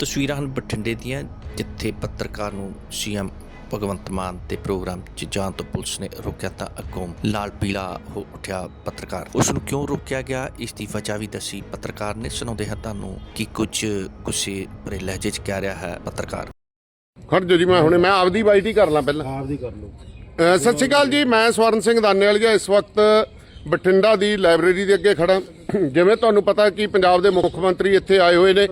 ਤਸਵੀਰਾਂ ਹਨ ਬਠਿੰਡੇ ਦੀਆਂ ਜਿੱਥੇ ਪੱਤਰਕਾਰ ਨੂੰ ਸੀਐਮ ਭਗਵੰਤ ਮਾਨ ਦੇ ਪ੍ਰੋਗਰਾਮ 'ਚ ਜਾਣ ਤੋਂ ਪੁਲਿਸ ਨੇ ਰੋਕਿਆ ਤਾਂ ਅੱਗੋਂ ਲਾਲ ਪੀਲਾ ਹੋ ਉੱਠਿਆ ਪੱਤਰਕਾਰ। ਉਸ ਨੂੰ ਕਿਉਂ ਰੋਕਿਆ ਗਿਆ? ਇਸ ਦੀ ਵਜ੍ਹਾ ਵੀ ਦੱਸੀ ਪੱਤਰਕਾਰ ਨੇ ਸੁਣਾਉਂਦੇ ਹਾਂ ਤੁਹਾਨੂੰ ਕਿ ਕੁਝ ਗੁੱਸੇ ਭਰੇ ਲਹਿਜੇ 'ਚ ਕਹਿ ਰਿਹਾ ਹੈ ਪੱਤਰਕਾਰ। ਖੜ ਜੋ ਜੀ ਮੈਂ ਹੁਣੇ ਮੈਂ ਆਪਦੀ ਬਾਈਟ ਹੀ ਕਰ ਲਾਂ ਪਹਿਲਾਂ। ਆਪ ਦੀ ਕਰ ਲਓ। ਸਤਿ ਸ਼੍ਰੀ ਅਕਾਲ ਜੀ ਮੈਂ ਸਵਰਨ ਸਿੰਘ ਦਾਨੇਵਾਲੀਆ ਇਸ ਵਕਤ ਬਠਿੰਡਾ ਦੀ ਲਾਇਬ੍ਰੇਰੀ ਦੇ ਅੱਗੇ ਖੜਾ ਜਿਵੇਂ ਤੁਹਾਨੂੰ ਪਤਾ ਕਿ ਪੰਜਾਬ ਦੇ ਮੁੱਖ ਮੰਤਰੀ ਇੱਥੇ ਆਏ ਹੋਏ ਨੇ।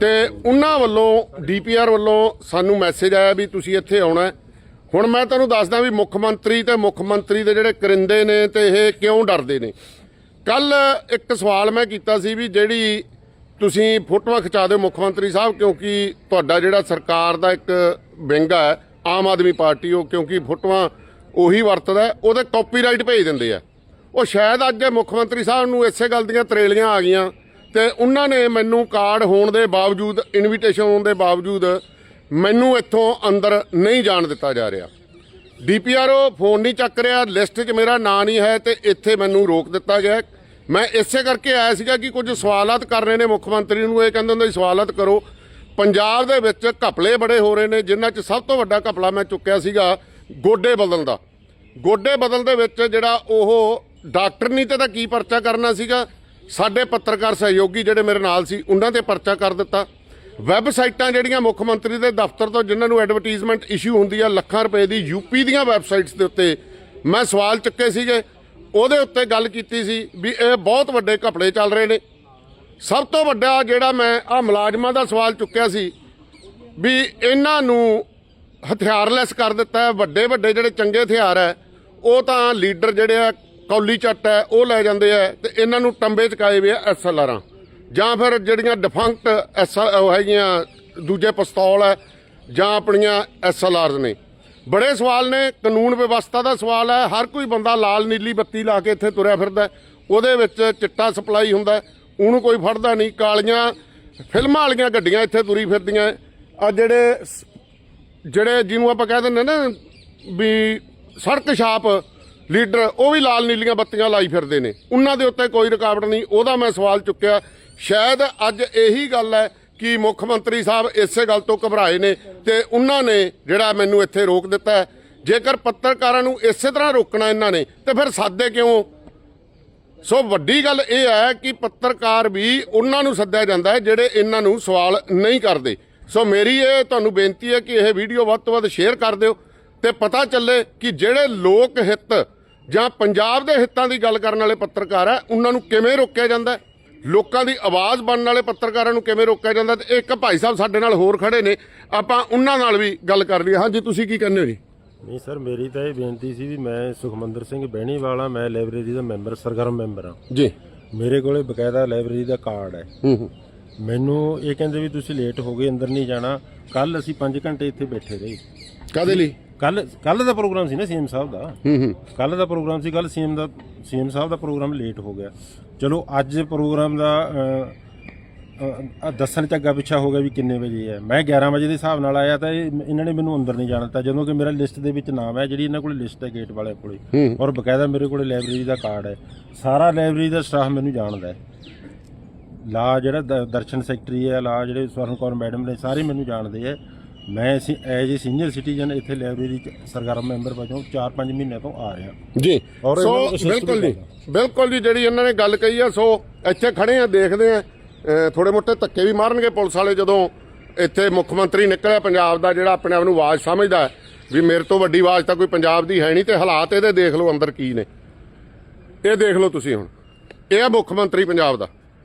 ਤੇ ਉਹਨਾਂ ਵੱਲੋਂ, ਡੀਪੀਆਰ ਵੱਲੋਂ ਸਾਨੂੰ ਮੈਸੇਜ ਆਇਆ ਵੀ ਤੁਸੀਂ ਇੱਥੇ ਆਉਣਾ ਹੁਣ ਮੈਂ ਤੁਹਾਨੂੰ ਦੱਸਦਾ ਵੀ ਮੁੱਖ ਮੰਤਰੀ ਤੇ ਮੁੱਖ ਮੰਤਰੀ ਦੇ ਜਿਹੜੇ ਕਰਿੰਦੇ ਨੇ ਤੇ ਇਹ ਕਿਉਂ ਡਰਦੇ ਨੇ। ਕੱਲ ਇੱਕ ਸਵਾਲ ਮੈਂ ਕੀਤਾ ਸੀ ਵੀ ਜਿਹੜੀ ਤੁਸੀਂ ਫੋਟੋਆਂ ਖਿਚਾ ਦਿਓ ਮੁੱਖ ਮੰਤਰੀ ਸਾਹਿਬ, ਕਿਉਂਕਿ ਤੁਹਾਡਾ ਜਿਹੜਾ ਸਰਕਾਰ ਦਾ ਇੱਕ ਵਿੰਗ ਹੈ, ਆਮ ਆਦਮੀ ਪਾਰਟੀ, ਉਹ ਕਿਉਂਕਿ ਫੋਟੋਆਂ ਉਹੀ ਵਰਤਦਾ ਉਹਦੇ ਕਾਪੀਰਾਈਟ ਭੇਜ ਦਿੰਦੇ ਆ। ਉਹ ਸ਼ਾਇਦ ਅੱਜ ਮੁੱਖ ਮੰਤਰੀ ਸਾਹਿਬ ਨੂੰ ਇਸੇ ਗੱਲ ਦੀਆਂ ਤਰੇਲੀਆਂ ਆ ਗਈਆਂ ਤੇ ਉਹਨਾਂ ਨੇ ਮੈਨੂੰ ਕਾਰਡ ਹੋਣ ਦੇ ਬਾਵਜੂਦ ਇਨਵੀਟੇਸ਼ਨ ਹੋਣ ਦੇ ਬਾਵਜੂਦ ਮੈਨੂੰ ਇੱਥੋਂ ਅੰਦਰ ਨਹੀਂ ਜਾਣ ਦਿੱਤਾ ਜਾ ਰਿਹਾ। ਡੀਪੀਆਰਓ ਫੋਨ ਨਹੀਂ ਚੱਕ ਰਿਹਾ, ਲਿਸਟ 'ਚ ਮੇਰਾ ਨਾਂ ਨਹੀਂ ਹੈ ਤੇ ਇੱਥੇ ਮੈਨੂੰ ਰੋਕ ਦਿੱਤਾ ਗਿਆ ਮੈਂ ਇਸੇ ਕਰਕੇ ਆਇਆ ਸੀਗਾ ਕਿ ਕੁਝ ਸਵਾਲਾਤ ਕਰਨੇ ਨੇ ਮੁੱਖ ਮੰਤਰੀ ਨੂੰ, ਇਹ ਕਹਿੰਦੇ ਹੁੰਦੇ ਸਵਾਲਤ ਕਰੋ। ਪੰਜਾਬ ਦੇ ਵਿੱਚ ਘਪਲੇ ਬੜੇ ਹੋ ਰਹੇ ਨੇ, ਜਿਨ੍ਹਾਂ 'ਚ ਸਭ ਤੋਂ ਵੱਡਾ ਘਪਲਾ ਮੈਂ ਚੁੱਕਿਆ ਸੀਗਾ ਗੋਡੇ ਬਦਲਣ ਦਾ। ਗੋਡੇ ਬਦਲ ਦੇ ਵਿੱਚ ਜਿਹੜਾ ਉਹ ਡਾਕਟਰ ਨਹੀਂ ਤੇ ਤਾਂ ਕੀ ਪਰਚਾ ਕਰਨਾ ਸੀਗਾ? ਸਾਡੇ ਪੱਤਰਕਾਰ ਸਹਿਯੋਗੀ ਜਿਹੜੇ ਮੇਰੇ ਨਾਲ ਸੀ, ਉਹਨਾਂ ਤੇ ਪਰਚਾ ਕਰ ਦਿੱਤਾ। ਵੈਬਸਾਈਟਾਂ ਜਿਹੜੀਆਂ ਮੁੱਖ ਮੰਤਰੀ ਦੇ ਦਫ਼ਤਰ ਤੋਂ ਜਿਨ੍ਹਾਂ ਨੂੰ ਐਡਵਰਟਾਈਜ਼ਮੈਂਟ ਇਸ਼ੂ ਹੁੰਦੀ ਆ, ਲੱਖਾਂ ਰੁਪਏ ਦੀ ਯੂਪੀ ਦੀਆਂ ਵੈਬਸਾਈਟਸ ਦੇ ਉੱਤੇ ਮੈਂ ਸਵਾਲ ਚੁੱਕੇ ਸੀਗੇ। ਉਹਦੇ ਉੱਤੇ ਗੱਲ ਕੀਤੀ ਸੀ ਵੀ ਇਹ ਬਹੁਤ ਵੱਡੇ ਘਪਲੇ ਚੱਲ ਰਹੇ ਨੇ। ਸਭ ਤੋਂ ਵੱਡਾ ਜਿਹੜਾ ਮੈਂ ਆ ਮੁਲਾਜ਼ਮਾਂ ਦਾ ਸਵਾਲ ਚੁੱਕਿਆ ਸੀ ਵੀ ਇਹਨਾਂ ਨੂੰ ਹਥਿਆਰਲੈਸ ਕਰ ਦਿੱਤਾ ਹੈ ਵੱਡੇ ਵੱਡੇ ਜਿਹੜੇ ਚੰਗੇ ਹਥਿਆਰ ਹੈ, ਉਹ ਤਾਂ ਲੀਡਰ ਜਿਹੜੇ ਆ ਕੌਲੀ ਚੱਟ ਹੈ, ਉਹ ਲੈ ਜਾਂਦੇ ਆ ਤੇ ਇਹਨਾਂ ਨੂੰ ਟੰਬੇ ਚਕਾਏ ਵੇ ਆ ਐਸਐਲਆਰਾਂ ਜਾਂ ਫਿਰ ਜਿਹੜੀਆਂ ਡਿਫੰਕਟ ਐਸ ਹੈਗੀਆਂ, ਦੂਜੇ ਪਿਸਤੌਲ ਹੈ, ਜਾਂ ਆਪਣੀਆਂ ਐਸਐਲਆਰਸ ਨੇ। ਬੜੇ ਸਵਾਲ ਨੇ, ਕਾਨੂੰਨ ਵਿਵਸਥਾ ਦਾ ਸਵਾਲ ਹੈ, ਹਰ ਕੋਈ ਬੰਦਾ ਲਾਲ ਨੀਲੀ ਬੱਤੀ ਲਾ ਕੇ ਇੱਥੇ ਤੁਰਿਆ ਫਿਰਦਾ ਉਹਦੇ ਵਿੱਚ ਚਿੱਟਾ ਸਪਲਾਈ ਹੁੰਦਾ ਉਹਨੂੰ ਕੋਈ ਫੜਦਾ ਨਹੀਂ, ਕਾਲੀਆਂ ਫਿਲਮਾਂ ਵਾਲੀਆਂ ਗੱਡੀਆਂ ਇੱਥੇ ਤੁਰੀ ਫਿਰਦੀਆਂ ਆ ਜਿਹੜੇ ਸ- ਜਿਹੜੇ ਜਿਹਨੂੰ ਆਪਾਂ ਕਹਿ ਦਿੰਦੇ ਨਾ ਵੀ ਸੜਕ ਛਾਪ ਲੀਡਰ ਉਹ ਵੀ ਲਾਲ ਨੀਲੀਆਂ ਬੱਤੀਆਂ ਲਾਈ ਫਿਰਦੇ ਨੇ। ਉਹਨਾਂ ਦੇ ਉੱਤੇ ਕੋਈ ਰੁਕਾਵਟ ਨਹੀਂ, ਉਹਦਾ ਮੈਂ ਸਵਾਲ ਚੁੱਕਿਆ। ਸ਼ਾਇਦ ਅੱਜ ਇਹੀ ਗੱਲ ਹੈ ਕਿ ਮੁੱਖ ਮੰਤਰੀ ਸਾਹਿਬ ਇਸੇ ਗੱਲ ਤੋਂ ਘਬਰਾਏ ਨੇ ਤੇ ਉਹਨਾਂ ਨੇ ਜਿਹੜਾ ਮੈਨੂੰ ਇੱਥੇ ਰੋਕ ਦਿੱਤਾ ਜੇਕਰ ਪੱਤਰਕਾਰਾਂ ਨੂੰ ਇਸੇ ਤਰ੍ਹਾਂ ਰੋਕਣਾ ਇਹਨਾਂ ਨੇ, ਤੇ ਫਿਰ ਸਾਦੇ ਕਿਉਂ? ਸੋ ਵੱਡੀ ਗੱਲ ਇਹ ਹੈ ਕਿ ਪੱਤਰਕਾਰ ਵੀ ਉਹਨਾਂ ਨੂੰ ਸੱਦਿਆ ਜਾਂਦਾ ਹੈ ਜਿਹੜੇ ਇਹਨਾਂ ਨੂੰ ਸਵਾਲ ਨਹੀਂ ਕਰਦੇ। ਸੋ ਮੇਰੀ ਇਹ ਤੁਹਾਨੂੰ ਬੇਨਤੀ ਹੈ ਕਿ ਇਹ ਵੀਡੀਓ ਵੱਧ ਤੋਂ ਵੱਧ ਸ਼ੇਅਰ ਕਰ ਦਿਓ ਤੇ ਪਤਾ ਚੱਲੇ ਕਿ ਜਿਹੜੇ ਲੋਕ ਹਿੱਤ ਜਾਂ ਪੰਜਾਬ ਦੇ ਹਿੱਤਾਂ ਦੀ ਗੱਲ ਕਰਨ ਵਾਲੇ ਪੱਤਰਕਾਰ ਹੈ ਉਹਨਾਂ ਨੂੰ ਕਿਵੇਂ ਰੋਕਿਆ ਜਾਂਦਾ ਹੈ? ਲੋਕਾਂ ਦੀ ਆਵਾਜ਼ ਬਣਨ ਵਾਲੇ ਪੱਤਰਕਾਰਾਂ ਨੂੰ ਕਿਵੇਂ ਰੋਕਿਆ ਜਾਂਦਾ ਤੇ ਇੱਕ ਭਾਈ ਸਾਹਿਬ ਸਾਡੇ ਨਾਲ ਹੋਰ ਖੜੇ ਨੇ ਆਪਾਂ ਉਹਨਾਂ ਨਾਲ ਵੀ ਗੱਲ ਕਰ ਲਈਏ। ਹਾਂਜੀ ਤੁਸੀਂ ਕੀ ਕਹਿੰਦੇ ਹੋ ਜੀ? ਨਹੀਂ ਸਰ ਮੇਰੀ ਤਾਂ ਇਹ ਬੇਨਤੀ ਸੀ ਵੀ ਮੈਂ ਸੁਖਮੰਦਰ ਸਿੰਘ ਬਹਿਣੀ ਵਾਲਾ ਮੈਂ ਲਾਇਬ੍ਰੇਰੀ ਦਾ ਮੈਂਬਰ ਸਰਗਰਮ ਮੈਂਬਰ ਹਾਂ। ਜੀ। ਮੇਰੇ ਕੋਲੇ ਬਕਾਇਦਾ ਲਾਇਬ੍ਰੇਰੀ ਦਾ ਕਾਰਡ ਹੈ। ਹੂੰ ਹੂੰ। ਮੈਨੂੰ ਇਹ ਕਹਿੰਦੇ ਵੀ ਤੁਸੀਂ ਲੇਟ ਹੋ ਗਏ ਅੰਦਰ ਨਹੀਂ ਜਾਣਾ। ਕੱਲ ਅਸੀਂ 5 ਘੰਟੇ ਇੱਥੇ ਬੈਠੇ ਰਹੇ। ਕਾਦੇ ਲਈ? ਕੱਲ ਕੱਲ ਦਾ ਪ੍ਰੋਗਰਾਮ ਸੀ ਨਾ ਸੀਐਮ ਸਾਹਿਬ ਦਾ। ਹੂੰ ਹੂੰ। ਕੱਲ ਦਾ ਪ੍ਰੋਗਰਾਮ ਸੀ ਕੱਲ ਸੀਐਮ ਦਾ ਸੀਐਮ ਸਾਹਿਬ ਦਾ ਪ੍ਰੋਗਰਾਮ ਲੇਟ ਹੋ ਗਿਆ। ਚਲੋ ਅੱਜ ਪ੍ਰੋਗਰਾਮ ਦਾ ਦੱਸਣ ਚ ਅੱਗਾ ਪਿੱਛਾ ਹੋ ਗਿਆ ਵੀ ਕਿੰਨੇ ਵਜੇ ਹੈ। ਮੈਂ 11 ਵਜੇ ਦੇ ਹਿਸਾਬ ਨਾਲ ਆਇਆ ਤਾਂ ਇਹ- ਇਹਨਾਂ ਨੇ ਮੈਨੂੰ ਅੰਦਰ ਨਹੀਂ ਜਾਣ ਦਿੱਤਾ ਜਦੋਂ ਕਿ ਮੇਰਾ ਲਿਸਟ ਦੇ ਵਿੱਚ ਨਾਮ ਹੈ ਜਿਹੜੀ ਇਹਨਾਂ ਕੋਲ ਲਿਸਟ ਹੈ ਗੇਟ ਵਾਲਿਆਂ ਕੋਲੇ। ਔਰ ਬਕਾਇਦਾ ਮੇਰੇ ਕੋਲੇ ਲਾਇਬ੍ਰੇਰੀ ਦਾ ਕਾਰਡ ਹੈ। ਸਾਰਾ ਲਾਇਬ੍ਰੇਰੀ ਦਾ ਸਟਾਫ ਮੈਨੂੰ ਜਾਣਦਾ ਹੈ। ਲਾ ਜਿਹੜਾ ਦ- ਦਰਸ਼ਨ ਸੈਕਟਰੀ ਹੈ ਲਾ ਜਿਹੜੇ ਸਵਰਨ ਕੌਰ ਮੈਡਮ ਨੇ ਸਾਰੇ ਮੈਨੂੰ ਜਾਣਦੇ ਹੈ ਮੈਂ ਐਜ ਏ ਸੀਨੀਅਰ ਸਿਟੀਜ਼ਨ ਇੱਥੇ ਲਾਇਬ੍ਰੇਰੀ ਚ ਸਰਗਰਮ ਮੈਂਬਰ ਵਜੋਂ 4-5 ਮਹੀਨੇ ਤੋਂ ਆ ਰਿਹਾ। ਜੀ। ਔਰ ਸੋ ਇਹਨਾਂ ਨੂੰ assist ਬਿਲਕੁਲ ਜੀ। ਬਿਲਕੁਲ ਜੀ ਜਿਹੜੀ ਇਹਨਾਂ ਨੇ ਗੱਲ ਕਹੀ ਆ ਸੋ ਇੱਥੇ ਖੜੇ ਆ ਦੇਖਦੇ ਆ। ਥੋੜੇ ਮੋਟੇ ਧੱਕੇ ਵੀ ਮਾਰਨਗੇ ਪੁਲਿਸ ਵਾਲੇ ਜਦੋਂ ਇੱਥੇ ਮੁੱਖ ਮੰਤਰੀ ਨਿਕਲਿਆ ਪੰਜਾਬ ਦਾ ਜਿਹੜਾ ਆਪਣੇ ਆਪ ਨੂੰ ਆਵਾਜ਼ ਸਮਝਦਾ ਹੈ ਵੀ ਮੇਰੇ ਤੋਂ ਵੱਡੀ ਆਵਾਜ਼ ਤਾਂ ਕੋਈ ਪੰਜਾਬ ਦੀ ਹੈ ਨਹੀਂ ਤੇ ਹਾਲਾਤ ਇਹਦੇ ਦੇਖ ਲਓ ਅੰਦਰ ਕੀ ਨੇ। ਇਹ ਦੇਖ ਲਓ ਤੁਸੀਂ ਹੁਣ। ਇਹ ਆ ਮੁੱਖ ਮੰਤਰੀ ਪੰਜਾਬ ਦਾ।